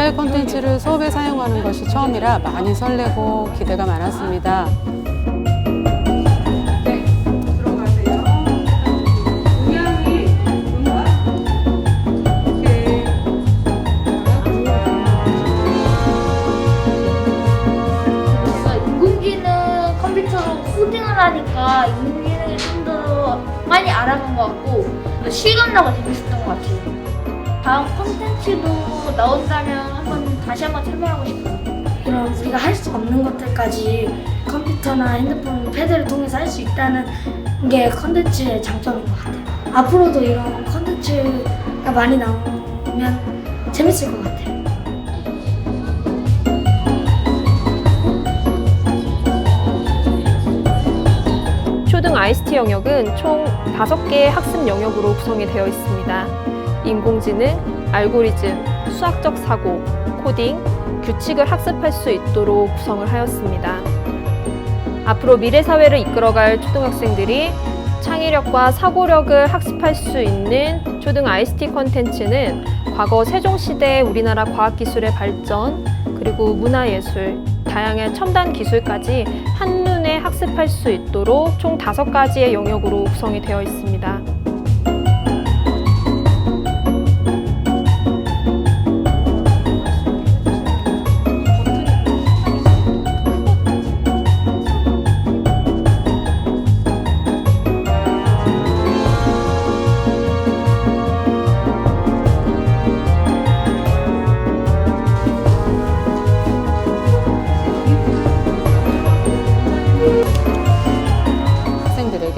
AI 콘텐츠를 수업에 사용하는 것이 처음이라 많이 설레고 기대가 많았습니다. 네, 인공지능 컴퓨터로 코딩을 하니까 인공지능이 좀더 많이 알아간 것 같고 또 실감나고 재밌었던 것 같아요. 다음 콘텐츠도 나온다면 한번 다시 한번 참여하고 싶어요. 그런 우리가 할 수 없는 것들까지 컴퓨터나 핸드폰, 패드를 통해서 할 수 있다는 게 컨텐츠의 장점인 것 같아요. 앞으로도 이런 컨텐츠가 많이 나오면 재밌을 것 같아요. ICT 영역은 총 5개의 학습 영역으로 구성이 되어 있습니다. 인공지능, 알고리즘, 수학적 사고, 코딩, 규칙을 학습할 수 있도록 구성을 하였습니다. 앞으로 미래 사회를 이끌어갈 초등학생들이 창의력과 사고력을 학습할 수 있는 초등 ICT 콘텐츠는 과거 세종시대의 우리나라 과학기술의 발전, 그리고 문화예술, 다양한 첨단 기술까지 한눈에 학습할 수 있도록 총 다섯 가지의 영역으로 구성이 되어 있습니다.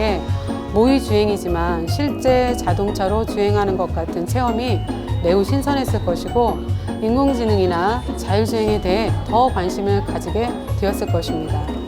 학생들에게 모의 주행이지만 실제 자동차로 주행하는 것 같은 체험이 매우 신선했을 것이고 인공지능이나 자율주행에 대해 더 관심을 가지게 되었을 것입니다.